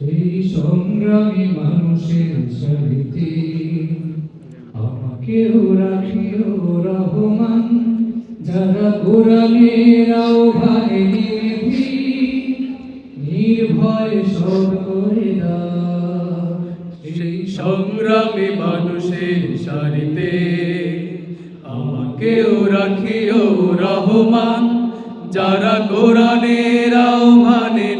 সেই সংগ্রামী মানুষের সারিতে আমাকেও রাখিও রহমান, যারা কোরআনের আহ্বানে নির্ভয় সব সেই সংগ্রামী মানুষের সারিতে আমাকেও রাখিও রহমান, যারা কোরআনের নির্ভীক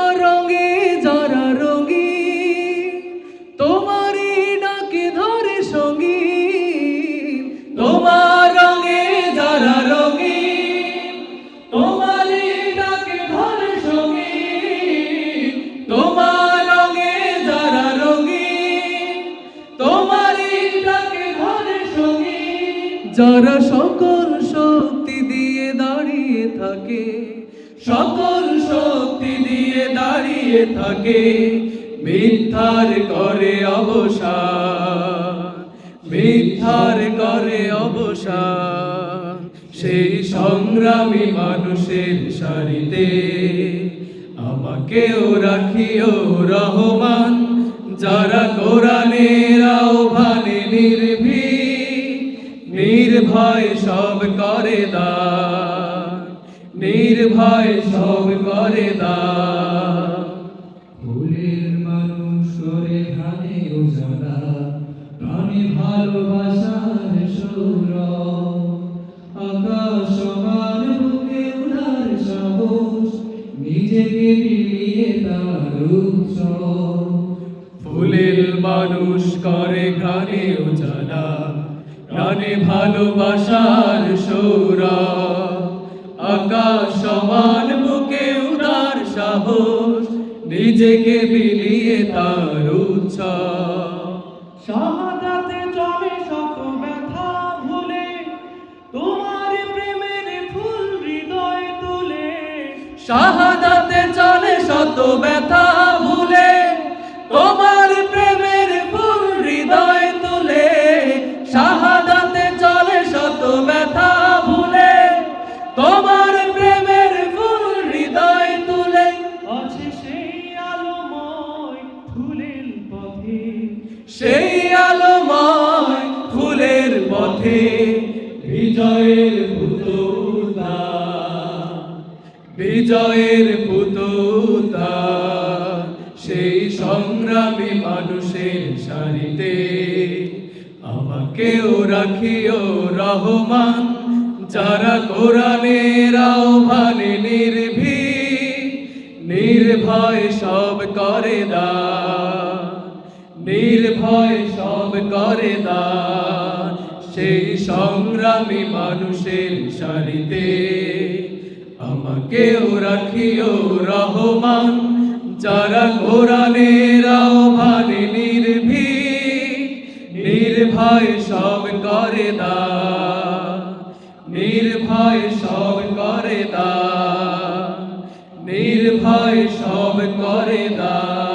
যারা সকল শক্তি দিয়ে দাঁড়িয়ে থাকে, সকল শক্তি দিয়ে দাঁড়িয়ে থাকে, মিথ্যার করে অবসান, মিথ্যার করে অবসান। সেই সংগ্রামী মানুষের সারিতে আমাকেও রাখিও রহমান নির্ভয় সব করে দা ফুলের মানুষ করে ঘানে উজালা প্রাণী ভালোবাসার সুর আকাশ সমান বুকে উনার সাহস নিজেকে মিলিয়ে তার ফুলের মানুষ করে ঘানে উজালা প্রাণে ভালোবাসার সৌর আকাশ সমান বুকে উনার সাহস নিজেকে বিলিয়ে তার শাহাদাতে চলে শত ব্যথা ভুলে তোমার প্রেমের ফুল হৃদয় তুলে। শাহাদাতে চলে শত ব্যথা ভুলে তোমার বিজয়ের পুতুতা বিজয়ের পুতুতা সেই সংগ্রামী মানুষের সারিতে আমাকেও রাখিও রহমান। যারা কোরআনের আহ্বানে নির্ভীক, নির্ভয় সব করে দান নির্ভয় সব করে দান সেই সংগ্রামী মানুষের সারিতে আমাকেও রাখিও রহমান, যারা কোরআনের আহ্বানে নির্ভীক, নির্ভয় সব করে দান নির্ভয় সব করে দান নির্ভয় সব করে দান